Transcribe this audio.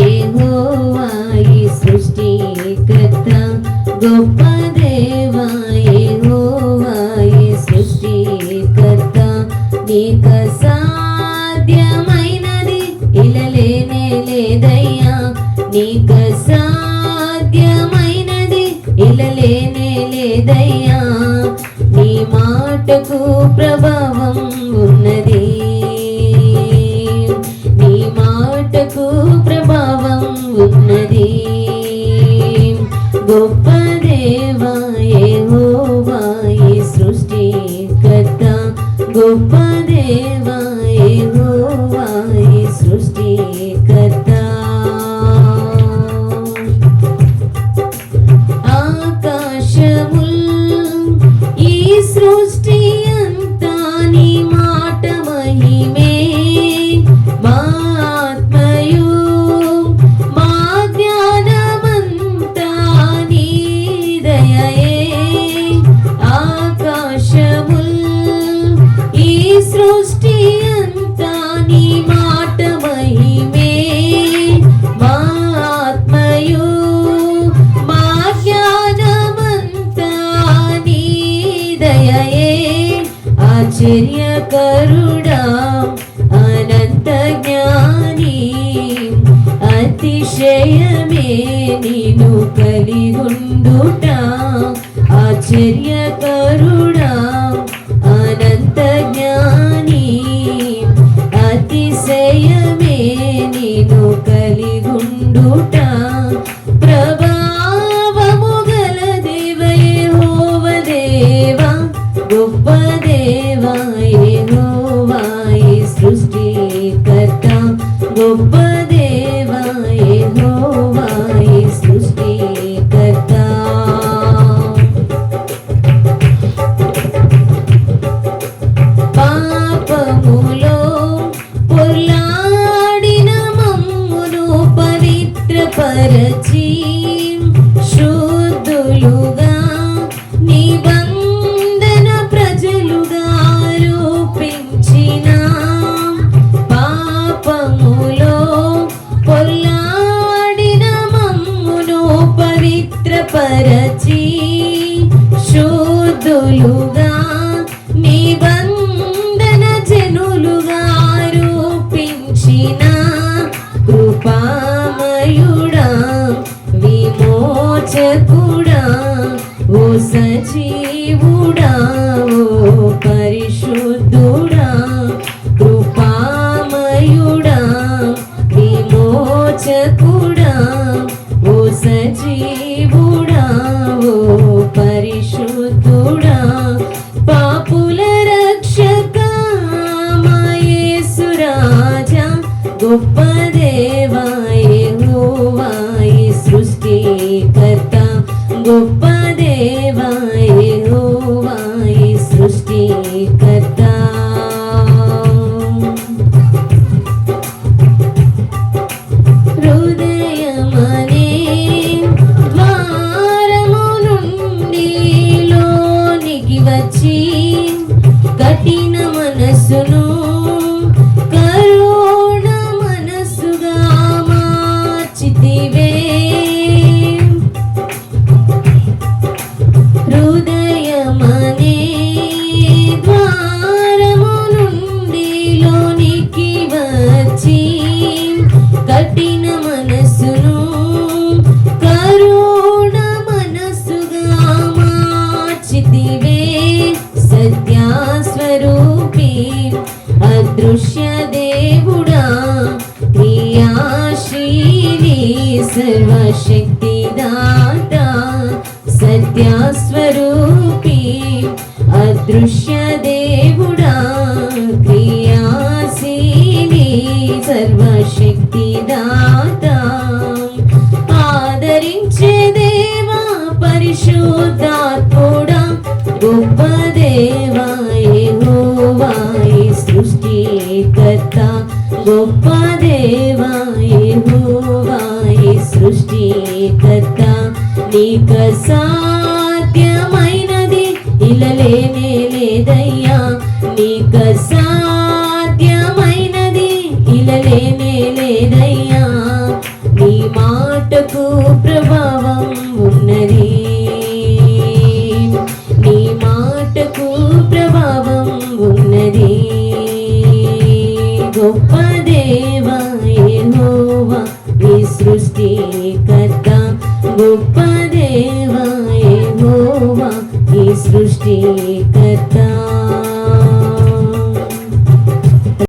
యెహోవాయి సృష్టికర్త గొప్ప దేవా యెహోవాయి సృష్టికర్త. నీక సాధ్యమైనది ఇలలేనే లేదయ్యా నీక సాధ్యమైనది ఇలలేనే లేదయ్యా నీ మాటకు ప్రభావం estranhos ఆశ్చర్యకరుడా అనంత జ్ఞాని అతిశయమే నీను కలిగుండుట. ఆశ్చర్యకరుడా అనంత జ్ఞాని అతిశయమే నీను కలిగుండుట. ప్రభావము గల దేవయే హోవ దేవా గొప్ప పవిత్రపరచి శుద్ధులుగా నిబంధన జనులుగా రూపించిన కృపామయుడా విమోచకుడా ఓ సజీవుడా ఓ గొప్ప దేవా యెహోవాయి సృష్టికర్త. గొప్ప దేవా యెహోవాయి సృష్టికర్త. హృదయమనే ద్వారము నుండి లోనికి వచ్చి మార్చితివే సత్యస్వరూపి అదృశ్య దేవుడా క్రియాశీలి సర్వశక్తి దాత సృష్టికర్త నీ ప్రసా గొప్ప దేవా ఏ సృష్టి సృష్టికర్త